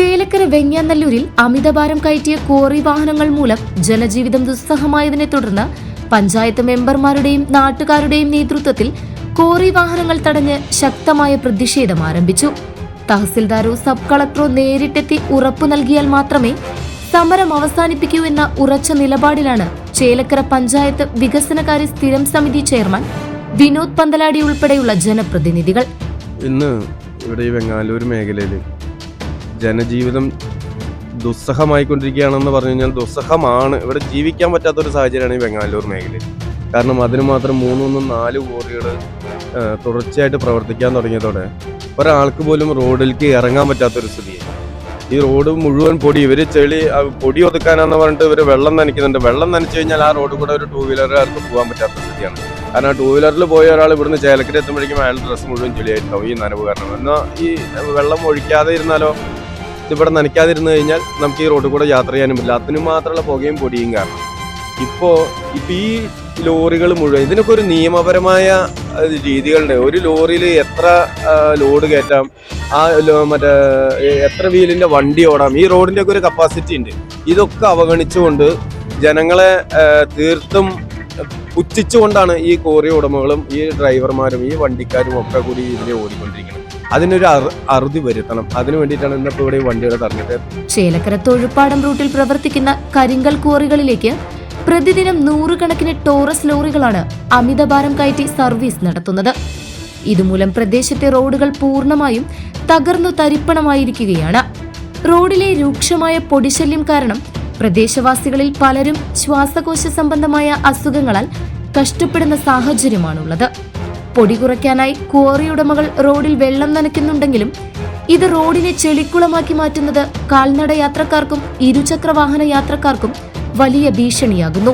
Chelakkara വെങ്ങാനല്ലൂരിൽ അമിതഭാരം കയറ്റിയ quarry വാഹനങ്ങൾ മൂലം ജനജീവിതം ദുസ്സഹമായതിനെ തുടർന്ന് പഞ്ചായത്ത് മെമ്പർമാരുടെയും നാട്ടുകാരുടെയും നേതൃത്വത്തിൽ കോറി വാഹനങ്ങൾ തടഞ്ഞ് ശക്തമായ പ്രതിഷേധം ആരംഭിച്ചു. തഹസിൽദാരോ സബ് കളക്ടറോ നേരിട്ടെത്തി ഉറപ്പു നൽകിയാൽ മാത്രമേ സമരം അവസാനിപ്പിക്കൂ എന്ന ഉറച്ച നിലപാടിലാണ് ചേലക്കര പഞ്ചായത്ത് വികസനകാര്യ സ്ഥിരം സമിതി ചെയർമാൻ വിനോദ് പന്തലാടി ഉൾപ്പെടെയുള്ള ജനപ്രതിനിധികൾ. ഇന്ന് ഇവിടെ ഈ വെങ്ങാലൂർ മേഖലയിൽ ജനജീവിതം ദുസ്സഹമായിക്കൊണ്ടിരിക്കുകയാണെന്ന് പറഞ്ഞു കഴിഞ്ഞാൽ ദുസ്സഹമാണ്. ഇവിടെ ജീവിക്കാൻ പറ്റാത്തൊരു സാഹചര്യമാണ് ഈ ബംഗാലൂർ മേഖലയിൽ. കാരണം അതിന് മാത്രം മൂന്നൊന്നും നാല് കോറികൾ തുടർച്ചയായിട്ട് പ്രവർത്തിക്കാൻ തുടങ്ങിയതോടെ ഒരാൾക്ക് പോലും റോഡിലേക്ക് ഇറങ്ങാൻ പറ്റാത്തൊരു സ്ഥിതിയാണ് ഈ റോഡ് മുഴുവൻ പൊടി ഇവർ ചെളി പൊടി ഒതുക്കാനാന്ന് പറഞ്ഞിട്ട് ഇവർ വെള്ളം നനയ്ക്കുന്നുണ്ട്. വെള്ളം നനച്ചു കഴിഞ്ഞാൽ ആ റോഡ് കൂടെ ഒരു ടൂ വീലറുകാർക്ക് പോകാൻ പറ്റാത്ത സ്ഥിതിയാണ്. കാരണം ടൂ വീലറിൽ പോയ ഒരാൾ ഇവിടുന്ന് ചേലക്കര എത്തുമ്പോഴേക്കും അയാളുടെ ഡ്രസ്സ് മുഴുവൻ ചെളിയായിട്ടുണ്ടാവും ഈ നനവ് കാരണം. എന്നാൽ ഈ വെള്ളം ഒഴിക്കാതെ ഇരുന്നാലോ? ഇതിവിടെ നനയ്ക്കാതിരുന്ന് കഴിഞ്ഞാൽ നമുക്ക് ഈ റോഡിൽ കൂടെ യാത്ര ചെയ്യാനും പറ്റില്ല. അതിന് മാത്രമുള്ള പുകയും പൊടിയും കാരണം. ഇപ്പോൾ ഇപ്പം ഈ ലോറികൾ മുഴുവൻ ഇതിനൊക്കെ ഒരു നിയമപരമായ രീതികളുണ്ട്. ഒരു ലോറിയിൽ എത്ര ലോഡ് കയറ്റാം ആ മറ്റേ എത്ര വീലിന്റെ വണ്ടി ഓടാം ഈ റോഡിന്റെ ഒക്കെ ഒരു കപ്പാസിറ്റി ഉണ്ട്. ഇതൊക്കെ അവഗണിച്ചുകൊണ്ട് ജനങ്ങളെ തീർത്തും പുച്ഛിച്ചുകൊണ്ടാണ് ഈ കോറി ഉടമകളും ഈ ഡ്രൈവർമാരും ഈ വണ്ടിക്കാരും ഒക്കെ കൂടി ഇതിനെ ഓടിക്കൊണ്ടിരിക്കുന്നത്. അതിനൊരു അറു- അറുതി വരുത്തണം അതിനു വേണ്ടിയിട്ടാണ് ഇന്നിപ്പോൾ ഇവിടെ വണ്ടികൾ തറഞ്ഞത് ചേലക്കര തൊഴുപ്പാടം റൂട്ടിൽ പ്രവർത്തിക്കുന്ന കരിങ്കൽ ക്വാറികളിലേക്ക് പ്രതിദിനം നൂറുകണക്കിന് ടോറസ് ലോറികളാണ് അമിതഭാരം കയറ്റി സർവീസ് നടത്തുന്നത്. ഇതുമൂലം പ്രദേശത്തെ റോഡുകൾ പൂർണമായും തകർന്നു തരിപ്പണമായിരിക്കുകയാണ്. റോഡിലെ രൂക്ഷമായ പൊടിശല്യം കാരണം പ്രദേശവാസികളിൽ പലരും ശ്വാസകോശ സംബന്ധമായ അസുഖങ്ങളാൽ കഷ്ടപ്പെടുന്ന സാഹചര്യമാണുള്ളത്. പൊടി കുറയ്ക്കാനായി ക്വാറി ഉടമകൾ റോഡിൽ വെള്ളം നനയ്ക്കുന്നുണ്ടെങ്കിലും ഇത് റോഡിനെ ചെളിക്കുളമാക്കി മാറ്റുന്നത് കാൽനട യാത്രക്കാർക്കും ഇരുചക്ര വാഹന യാത്രക്കാർക്കും വലിയ ഭീഷണിയാകുന്നു.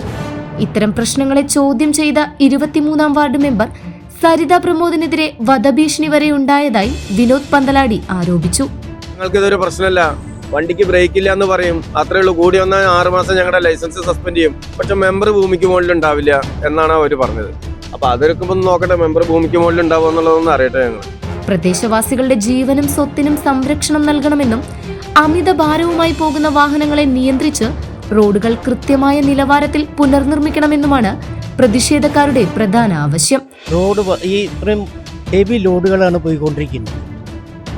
ഇത്തരം പ്രശ്നങ്ങളെ ചോദ്യം ചെയ്ത ഇരുപത്തിമൂന്നാം വാർഡ് മെമ്പർ സരിത പ്രമോദിനെതിരെ വധഭീഷണി വരെ ഉണ്ടായതായി വിനോദ് പന്തലാടി ആരോപിച്ചു. ഇതൊരു പ്രശ്നമല്ല. വണ്ടിക്ക് ബ്രേക്ക് ഇല്ല എന്ന് പറയും. അത്രേ ഉള്ളൂ. കൂടി വന്നാൽ ആറ് മാസം ഞങ്ങളുടെ ലൈസൻസ് സസ്പെൻഡ് ചെയ്യും. പക്ഷെ മെമ്പർ ഭൂമിക്ക് മുകളിൽ ഉണ്ടാവില്ല എന്നാണ് അവർ പറഞ്ഞത്. അപ്പൊ അതൊക്കെ ഒന്ന് നോക്കട്ടെ മെമ്പർ ഭൂമിക്ക് മുകളിൽ ഉണ്ടാവുക എന്നുള്ളതൊന്നും അറിയട്ടെ ഞങ്ങൾ പ്രദേശവാസികളുടെ ജീവനും സ്വത്തിനും സംരക്ഷണം നൽകണമെന്നും അമിത ഭാരവുമായി പോകുന്ന വാഹനങ്ങളെ നിയന്ത്രിച്ച് റോഡുകൾ കൃത്യമായ നിലവാരത്തിൽ പുനർനിർമ്മിക്കണമെന്നുമാണ് പ്രതിഷേധക്കാരുടെ പ്രധാന ആവശ്യം. റോഡ് ഈ ഇത്രയും ഹെവി ലോഡുകളാണ് പോയിക്കൊണ്ടിരിക്കുന്നത്.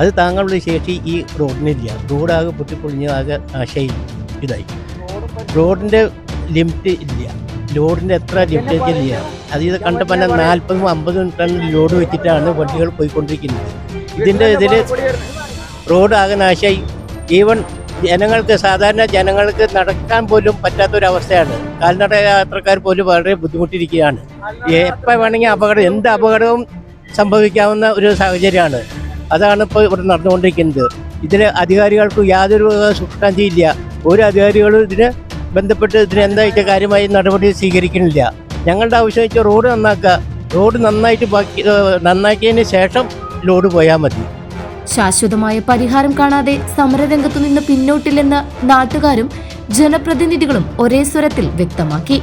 അത് താങ്കളുടെ ശേഷി ഈ റോഡിനില്ല. റോഡാകെ പൊട്ടിപ്പൊളിഞ്ഞ് ആകെ നാശമായി ഇതായി. റോഡിന്റെ ലിമിറ്റ് ഇല്ല. ലോഡിന്റെ എത്ര ലിമിറ്റ് ഇല്ല. അത് ഇത് കണ്ടപ്പോൾ തന്നെ നാൽപ്പതും അമ്പതും ടൺ ലോഡ് വെച്ചിട്ടാണ് വണ്ടികൾ പോയിക്കൊണ്ടിരിക്കുന്നത്. ഇതിന്റെ ഇതിൽ റോഡ് ആകെ നാശമായി. ഈവൻ ജനങ്ങൾക്ക് സാധാരണ ജനങ്ങൾക്ക് നടക്കാൻ പോലും പറ്റാത്തൊരവസ്ഥയാണ്. കാൽനട യാത്രക്കാർ പോലും വളരെ ബുദ്ധിമുട്ടിരിക്കുകയാണ്. എപ്പോൾ വേണമെങ്കിൽ അപകടം എന്ത് അപകടവും സംഭവിക്കാവുന്ന ഒരു സാഹചര്യമാണ്. അതാണ് ഇപ്പോൾ ഇവിടെ നടന്നുകൊണ്ടിരിക്കുന്നത്. ഇതിൽ അധികാരികൾക്ക് യാതൊരു സുഷ്ടാന്തിയില്ല ഒരു അധികാരികളും ഇതിന് ബന്ധപ്പെട്ട് ഇതിന് എന്തായിട്ട് കാര്യമായി നടപടി സ്വീകരിക്കുന്നില്ല. ഞങ്ങളുടെ ആവശ്യം വെച്ചാൽ റോഡ് നന്നാക്കുക. റോഡ് നന്നായിട്ട് ബാക്കി നന്നാക്കിയതിന് ശേഷം ലോഡ് പോയാൽ മതി. ശാശ്വതമായ പരിഹാരം കാണാതെ സമരരംഗത്തു നിന്ന് പിന്നോട്ടില്ലെന്ന് നാട്ടുകാരും ജനപ്രതിനിധികളും ഒരേ സ്വരത്തിൽ വ്യക്തമാക്കി.